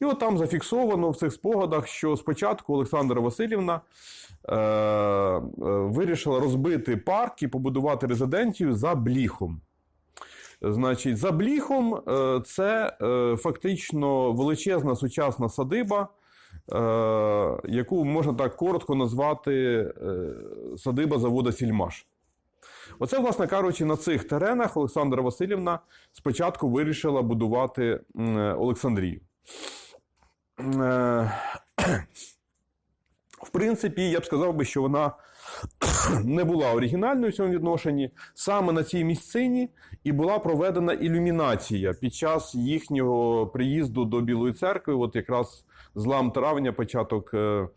І от там зафіксовано в цих спогадах, що спочатку Олександра Васильівна е, е, вирішила розбити парк і побудувати резиденцію за бліхом. Значить, за бліхом е, це е, фактично величезна сучасна садиба, е, яку можна так коротко назвати е, садиба завода Сільмаш. Оце, власне кажучи, на цих теренах Олександра Васильівна спочатку вирішила будувати Олександрію. Е, В принципі, я б сказав би, що вона не була оригінальною в цьому відношенні. Саме на цій місцині і була проведена ілюмінація під час їхнього приїзду до Білої церкви, от якраз злам травня, початок е,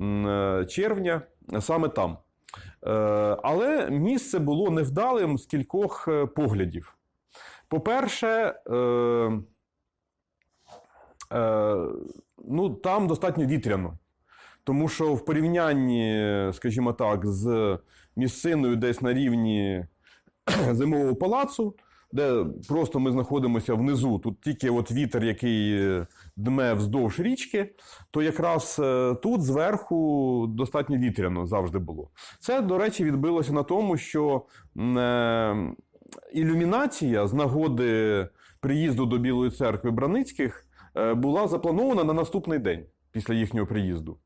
е, червня, саме там. Але місце було невдалим з кількох поглядів. По-перше, ну, там достатньо вітряно. Тому що в порівнянні, скажімо так, з місциною десь на рівні зимового палацу, де просто ми знаходимося внизу, тут тільки от вітер, який е, дме вздовж річки, то якраз е, тут зверху достатньо вітряно завжди було. Це, до речі, відбилося на тому, що е, ілюмінація з нагоди приїзду до Білої церкви Браницьких е, була запланована на наступний день після їхнього приїзду.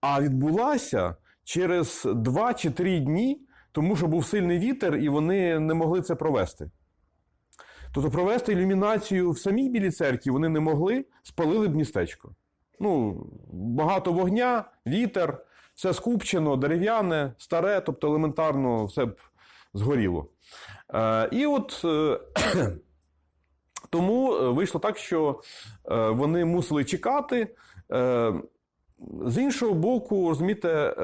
А відбулася через 2 чи 3 дні, тому що був сильний вітер, і вони не могли це провести. Тобто провести ілюмінацію в самій Білій церкві вони не могли, спалили б містечко. Ну, багато вогня, вітер, все скупчено, дерев'яне, старе, тобто елементарно все б згоріло. Е, і от е, тому е, вийшло так, що е, вони мусили чекати. Е, з іншого боку, розумієте,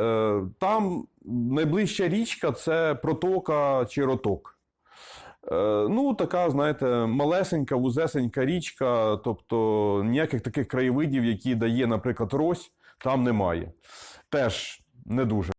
там найближча річка це протока чи роток. Ну, така, знаєте, малесенька, вузесенька річка, тобто ніяких таких краєвидів, які дає, наприклад, Рось, там немає. Теж не дуже.